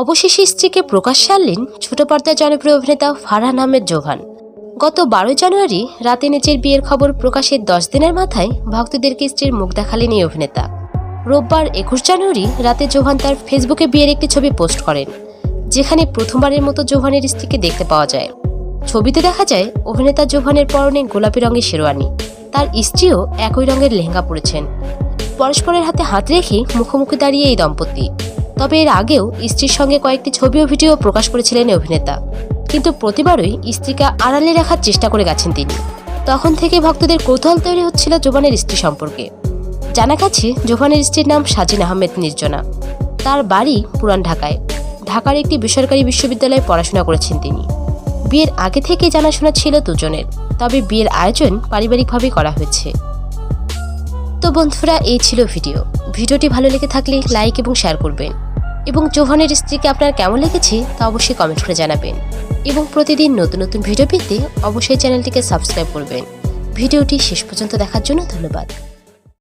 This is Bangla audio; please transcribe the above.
অবশেষে স্ত্রীকে প্রকাশ্যে আনলেন ছোট পর্দার জনপ্রিয় অভিনেতা ফারহান আহমেদ জোহান গত বারোই জানুয়ারি রাতে নিজের বিয়ের খবর প্রকাশের দশ দিনের মাথায় ভক্তদেরকে স্ত্রীর মুখ দেখালেন এই অভিনেতা। রোববার একুশ জানুয়ারি রাতে জোহান তার ফেসবুকে বিয়ের একটি ছবি পোস্ট করেন, যেখানে প্রথমবারের মতো জোহানের স্ত্রীকে দেখতে পাওয়া যায়। ছবিতে দেখা যায়, অভিনেতা জোহানের পরনে গোলাপি রঙের শেরওয়ানি। তার স্ত্রীও একই রঙের লেহেঙ্গা পরেছেন। পরস্পরের হাতে হাত রেখে মুখোমুখি দাঁড়িয়ে এই দম্পতি। তবে এর আগেও স্ত্রীর সঙ্গে কয়েকটি ছবি ও ভিডিও প্রকাশ করেছিলেন অভিনেতা। কিন্তু প্রতিবারই স্ত্রীকে আড়ালে রাখার চেষ্টা করে গেছেন তিনি। তখন থেকে ভক্তদের কৌতূহল তৈরি হচ্ছিল জোবানের স্ত্রী সম্পর্কে। জানা গেছে, জোবানের স্ত্রীর নাম সাজিন আহমেদ নির্জনা। তার বাড়ি পুরান ঢাকায়। ঢাকার একটি বেসরকারি বিশ্ববিদ্যালয়ে পড়াশোনা করেছেন তিনি। বিয়ের আগে থেকে জানাশোনা ছিল দুজনের, তবে বিয়ের আয়োজন পারিবারিকভাবে করা হয়েছে। তো বন্ধুরা, এই ছিল ভিডিও। ভিডিওটি ভালো লেগে থাকলে লাইক এবং শেয়ার করবেন। এবং জোহানের স্ত্রীকে আপনার কেমন লেগেছে তা অবশ্যই কমেন্ট করে জানাবেন। এবং প্রতিদিন নতুন নতুন ভিডিও পেতে অবশ্যই চ্যানেলটিকে সাবস্ক্রাইব করবেন। ভিডিওটি শেষ পর্যন্ত দেখার জন্য ধন্যবাদ।